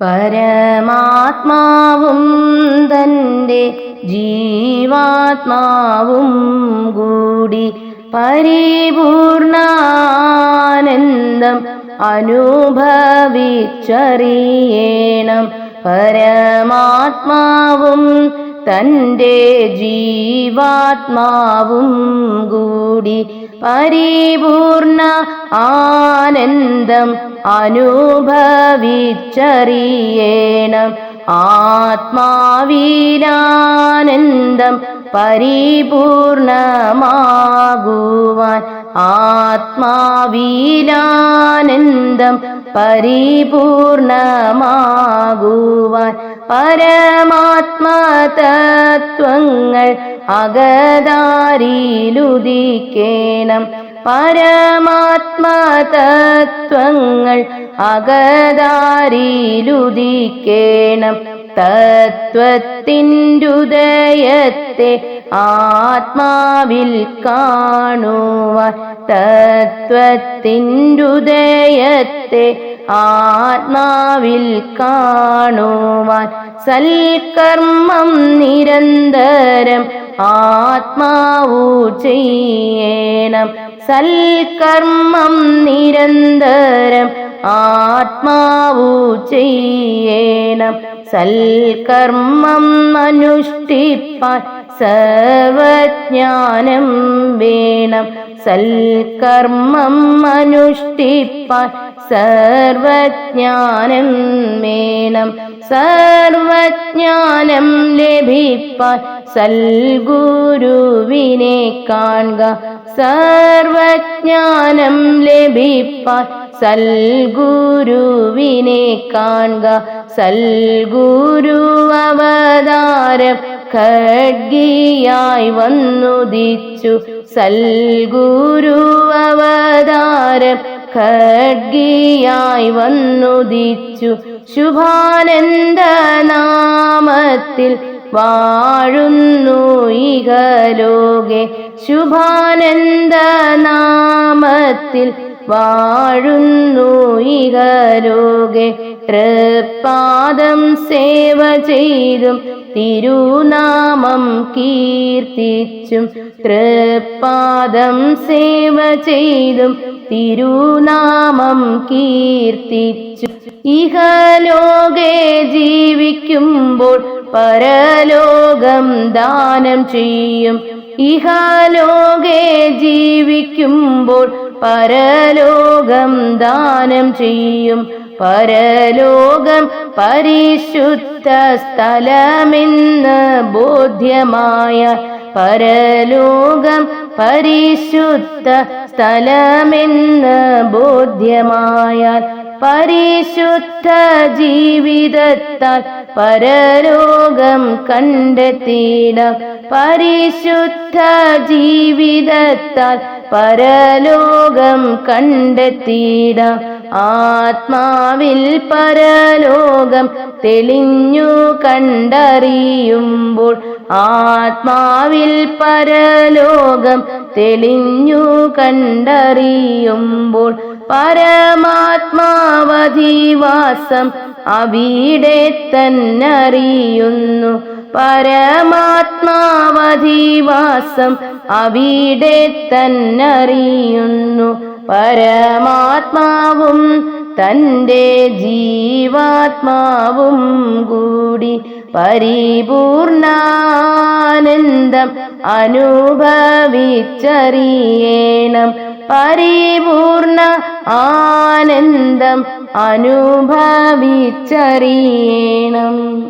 പരമാത്മാവും തന്റെ ജീവാത്മാവും കൂടി പരിപൂർണാനന്ദം അനുഭവിച്ചറിയണം. പരമാത്മാവും തന്റെ ജീവാത്മാവും കൂടി പരിപൂർണ ആനന്ദം അനുഭവിച്ചറിയേണം. ആത്മാവിലാനന്ദം പരിപൂർണമാകുവാൻ ആത്മാവിലാനന്ദം പരിപൂർണമാകുവാൻ പരമാത്മതത്വങ്ങൾ അകതാരിയിലുദിക്കേണം പരമാത്മതത്വങ്ങൾ അകതാരിയിലുദിക്കേണം തത്വത്തിന്റുദയത്തെ ആത്മാവിൽ കാണുവാൻ തത്വത്തിന്റുദയത്തെ ആത്മാവിൽ കാണുവാൻ സൽക്കർമ്മം നിരന്തരം ആത്മാവു ചെയ്യണം. സൽക്കർമ്മം നിരന്തരം ആത്മാവു ചെയ്യണം. സൽക്കർമ്മം അനുഷ്ഠിപ്പാൻ സർവജ്ഞാനം വേണം. സൽക്കർമ്മം അനുഷ്ഠിപ്പാൻ സർവജ്ഞാനം വേണം സർവജ്ഞാനം ലഭിപ്പാൻ സൽഗുരുവിനെ കാണുക. സർവജ്ഞാനം ലഭിപ്പാൻ സൽഗുരുവിനെ കാണുക. സൽഗുരു അവതാരം ഖഡ്ഗിയായി വന്നുദിച്ചു. സൽഗുരു അവതാരം ഖഡ്ഗിയായി വന്നുദിച്ചു. ശുഭാനന്ദ നാമത്തിൽ വാഴുന്നു ഇഹലോകെ. ശുഭാനന്ദ നാമത്തിൽ വാഴുന്നു ഇഹലോകെ. തൃപ്പാദം സേവ ചെയ്തും തിരുനാമം കീർത്തിച്ചും തൃപ്പാദം സേവ ചെയ്തും തിരുനാമം കീർത്തിച്ചു. ഇഹലോകെ ജീവിക്കുമ്പോൾ പരലോകം ദാനം ചെയ്യും. ഇഹലോകെ ജീവിക്കുമ്പോൾ പരലോകം ദാനം ചെയ്യും. പരലോകം പരിശുദ്ധ സ്ഥലമെന്ന് ബോധ്യമായ പരലോകം പരിശുദ്ധ സ്ഥലമെന്ന് ബോധ്യമായാൽ പരിശുദ്ധ ജീവിതത്താൽ പരലോകം കണ്ടെത്തിയിടം. പരിശുദ്ധ ജീവിതത്താൽ പരലോകം കണ്ടെത്തിയിടാം. ആത്മാവിൽ പരലോകം തെളിഞ്ഞു കണ്ടറിയുമ്പോൾ ആത്മാവിൽ പരലോകം തെളിഞ്ഞു കണ്ടറിയുമ്പോൾ പരമാത്മാവധിവാസം അവിടെ തന്നറിയുന്നു. പരമാത്മാവധിവാസം അവിടെ തന്നറിയുന്നു. പരമാത്മാവും തന്റെ ജീവാത്മാവും കൂടി പരിപൂർണാനന്ദം അനുഭവിച്ചറിയേണം. പരിപൂർണ ആനന്ദം അനുഭവിച്ചറിയണം.